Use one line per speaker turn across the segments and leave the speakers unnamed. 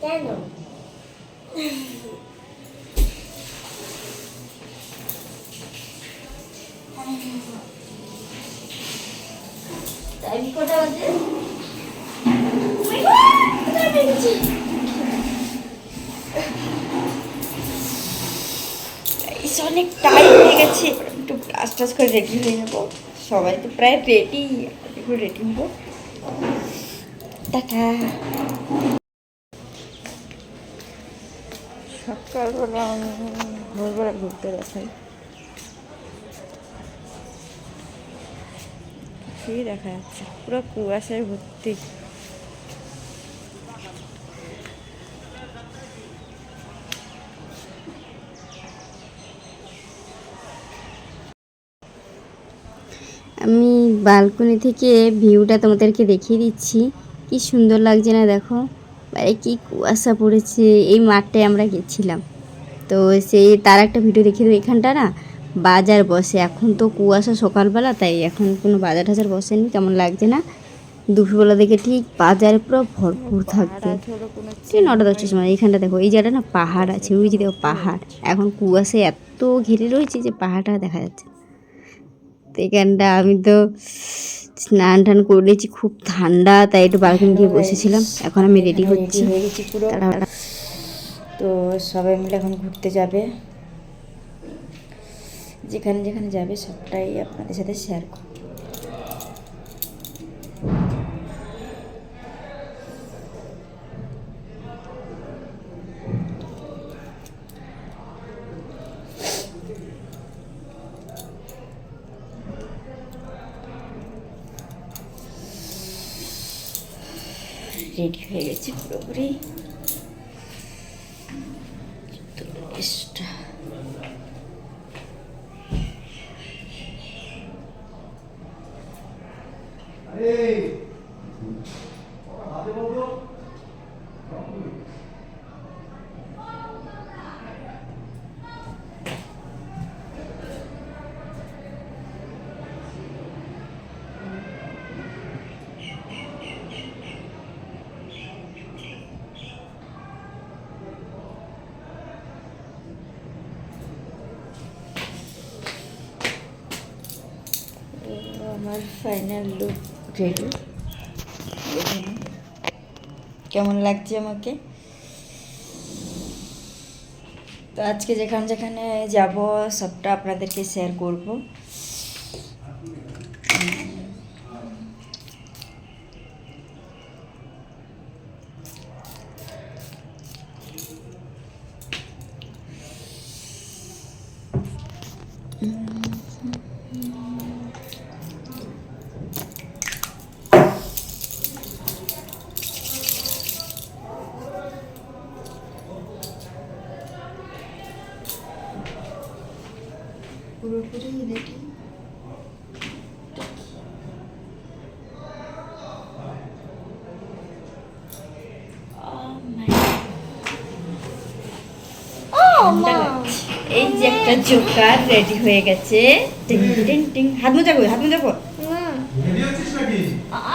কেন?
অনেক টাইম হয়ে গেছে। একটু ব্রাশ টাশ করে রেডি হয়ে নেব। সবাই তো প্রায় রেডি একটু রেডি হব। টাটা। ঘুরতে দেখা যাচ্ছে পুরো কুয়াশায় ভর্তি
আমি বালকনি থেকে ভিউটা তোমাদেরকে দেখিয়ে দিচ্ছি। কি সুন্দর লাগছে না দেখো? বাইরে কি কুয়াশা পড়েছে, এই মাঠটায় আমরা গেছিলাম। তো সেই তার একটা ভিডিও দেখে দেবো এখানটা না? বাজার বসে। এখন তো কুয়াশা সকালবেলা, তাই এখন কোনো বাজার টাজার বসেনি, কেমন লাগছে না? দুপুরবেলা দেখে ঠিক বাজারে পুরো ভরপুর থাকবে ঠিক নটা দশটার সময়, এইখানটা দেখো, এই জায়গাটা না পাহাড় আছে, ওই যে দেখো পাহাড়। এখন কুয়াশায় এত ঘিরে রয়েছে যে পাহাড়টা দেখা যাচ্ছে তো এখানটা আমি তো স্নান টান করে নিয়েছি খুব ঠান্ডা তাই একটু বালকনি গিয়ে বসেছিলাম। এখন আমি রেডি হচ্ছি
হয়ে গেছি পুরো। তো সবাই মিলে এখন ঘুরতে যাবে। যেখানে যেখানে যাবে সবটাই আপনাদের সাথে শেয়ার করব। রেডি হয়ে গেছে পুরোপুরি। তো আমার ফাইনাল লুক রেডি কেমন লাগছে আমাকে? তো আজকে যেখানে যেখানে যাব সবটা আপনাদেরকে শেয়ার করব। পুরোপুরি রেডি এই যে একটা জোকার রেডি হয়ে গেছে। টিং টিং টিং। হাত মোজা কই হাত মোজা কই
হচ্ছিস নাকি?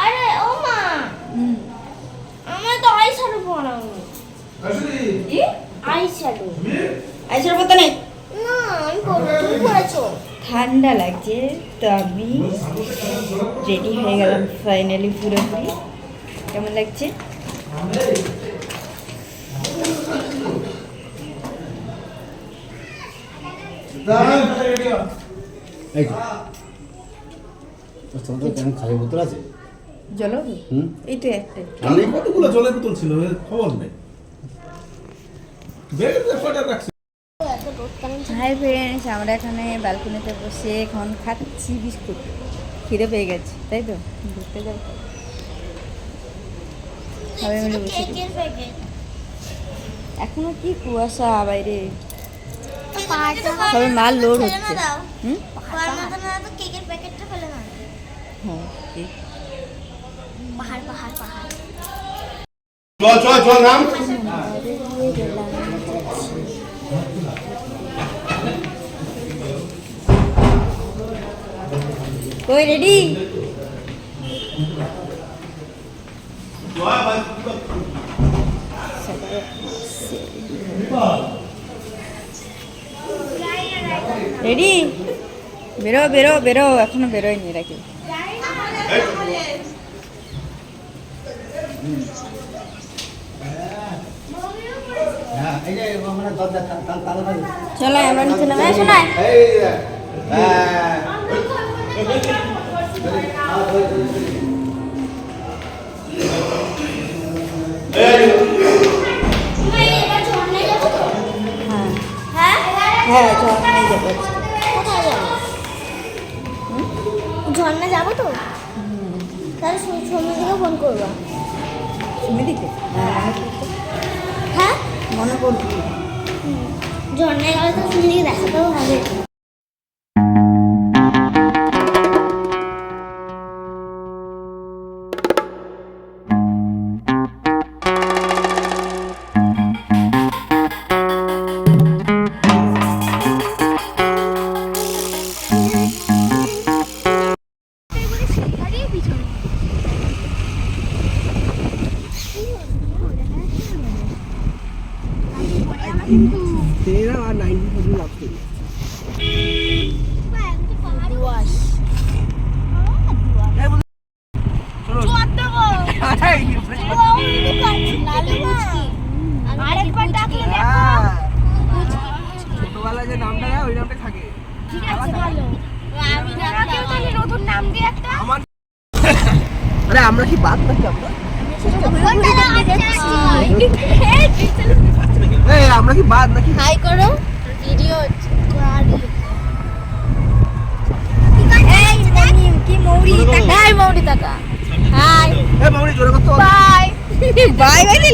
আরে ও মা। আমার তো আই শ্যাডো পরানো
আসলে
কি?
আই শ্যাডো
তুমি?
নেই
না আমি পরবো তুমি পরেছো
ঠান্ডা লাগছে তো আমি রেডি হয়ে গেলাম ফাইনালি পুরোপুরি। কেমন লাগছে?
এই তো। আচ্ছা,
কতগুলো জলের বোতল ছিল? খবর নেই। রাখছি।
হাই ফ্রেন্ডস আমরা এখানে ব্যালকনিতে বসে এখন খাচ্ছি বিস্কুট। খিদে পেয়ে গেছে তাই তো? ঘুরতে যাব। সবাই মিলে বসে এখনও কি কুয়াশা বাইরে? সবাই মাল লোড হচ্ছে। হুম? হ্যাঁ
পাহাড় পাহাড় পাহাড়
চল চল চল নাম।
কই রেডি? রেডি? বেরো বেরো বেরো। এখনও বেরোয়নি এরা
হ্যাঁ মারি।
চলো আমরা নিচে নামে। শোনায়।
হ্যাঁ।
ঝর্ণায় যাব তো
হ্যাঁ?
কোথায় যাব ঝর্ণা যাব তো। তাহলে সমিতিকে ফোন করব
হ্যাঁ মনে করবি
ঝর্ণায় গেলে তো সমিতিকে দেখাতেও হবে। ঠিক আছে ভালো। আমি আমাকেও তাহলে নতুন নাম দিয়ে একটা।
আরে আমরা কি বাদ নাকি আমরা? আমরা কি বাদ নাকি?
হাই করো। ভিডিও
কি মৌরি
হাই মৌরি হাই।
এ মামনি জোরে করতে
বাই
বাই বাই